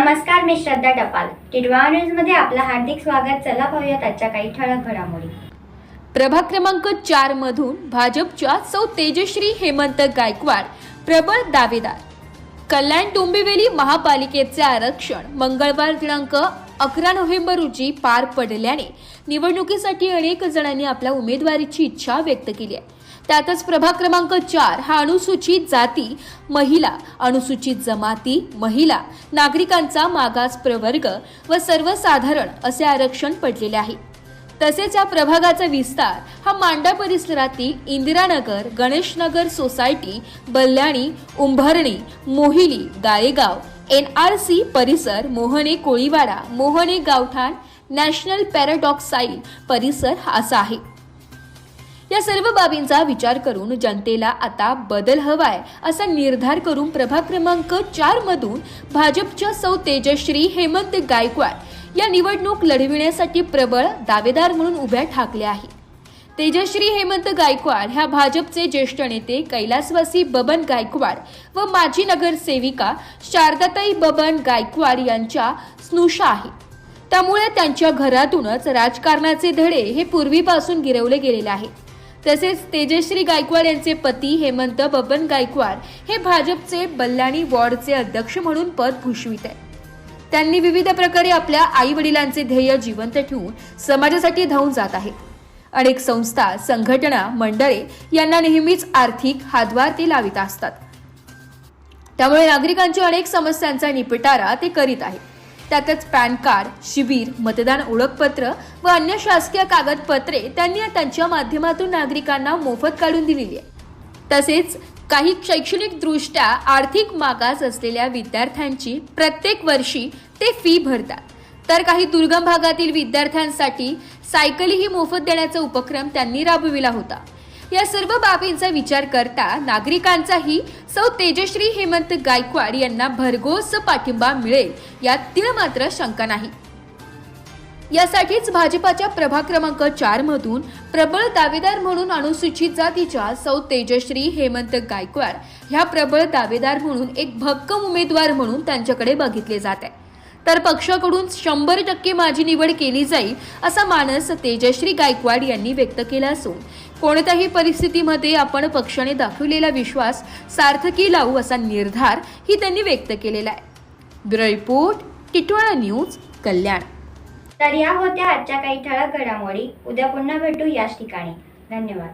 नमस्कार मी श्रद्धा टपाल. टिडवा न्यूजमध्ये आपलं हार्दिक स्वागत. चला पाहूयात आजच्या काही ठळक घडामोडी. प्रभाग क्रमांक चार मधून भाजपच्या सौ तेजश्री हेमंत गायकवाड प्रबळ दावेदार. कल्याण डोंबिवली महापालिकेचे आरक्षण मंगळवार दिनांक अकरा नोव्हेंबर रोजी पार पडल्याने निवडणुकीसाठी अनेक जणांनी आपल्या उमेदवारीची इच्छा व्यक्त केली आहे. त्यातच प्रभाग क्रमांक चार हा अनुसूचित जाती महिला अनुसूचित जमाती महिला नागरिकांचा मागास प्रवर्ग व सर्वसाधारण असे आरक्षण पडलेले आहे. तसेच या प्रभागाचा विस्तार हा मांडा परिसरातील Indiranagar Ganeshnagar society Ballani Umbharni Mohili Galegaon N R C परिसर मोहने कोळीवाडा मोहने गावठाण नॅशनल पॅराडॉक्साईल परिसर हा असा आहे. या सर्व बाबींचा विचार करून जनतेला आता बदल हवाय असा निर्धार करून प्रभाग क्रमांक चार मधून भाजपच्या सौ तेजश्री हेमंत गायकवाड या निवडणूक लढविण्यासाठी प्रबळ दावेदार म्हणून उभ्या ठाकल्या आहे तेजश्री हेमंत गायकवाड ह्या भाजपचे ज्येष्ठ नेते कैलासवासी बबन गायकवाड व माजी नगरसेविका शारदाताई बबन गायकवाड यांच्या स्नुषा आहे त्यामुळे त्यांच्या घरातूनच राजकारणाचे धडे हे पूर्वीपासून गिरवले गेलेले आहे तसेच तेजश्री गायकवाड यांचे पती हेमंत बबन गायकवाड हे भाजपचे बल्लाणी वॉर्डचे अध्यक्ष म्हणून पद भूषवित आहे त्यांनी विविध प्रकारे आपल्या आई वडिलांचे ध्येय जिवंत ठेवून समाजासाठी धावून जात आहेत. अनेक संस्था संघटना मंडळे यांना नेहमीच आर्थिक हातभार ते लावित असतात. त्यामुळे नागरिकांच्या अनेक समस्यांचा निपटारा ते करीत आहेत. त्यातच पॅन कार्ड शिबिर मतदान ओळखपत्र व अन्य शासकीय कागदपत्रे त्यांनी त्यांच्या माध्यमातून नागरिकांना मोफत काढून दिलेली आहे तसेच काही शैक्षणिकदृष्ट्या आर्थिक मागास असलेल्या विद्यार्थ्यांची प्रत्येक वर्षी ते फी भरतात. तर काही दुर्गम भागातील विद्यार्थ्यांसाठी सायकलीही मोफत देण्याचा उपक्रम त्यांनी राबविला होता. या सर्व बाबींचा विचार करता नागरिकांचाही सौ तेजश्री हेमंत गायकवाड यांना भरघोस पाठिंबा मिळेल यात तीळ मात्र शंका नाही. यासाठीच भाजपाच्या प्रभाग क्रमांक चार मधून प्रबळ दावेदार म्हणून अनुसूचित जातीच्या सौ तेजश्री हेमंत गायकवाड ह्या प्रबळ दावेदार म्हणून एक भक्कम उमेदवार म्हणून त्यांच्याकडे बघितले जात आहे तर पक्षाकडून शंभर टक्के माझी निवड केली जाईल असा मानस तेजश्री गायकवाड यांनी व्यक्त केला असून कोणत्याही परिस्थितीमध्ये आपण पक्षाने दाखवलेला विश्वास सार्थकी लावू असा निर्धार ही त्यांनी व्यक्त केलेला आहे. Bureau report Titwala news Kalyan. तर या होत्या आजच्या काही ठळक घडामोडी. उद्या पुन्हा भेटू याच ठिकाणी. धन्यवाद.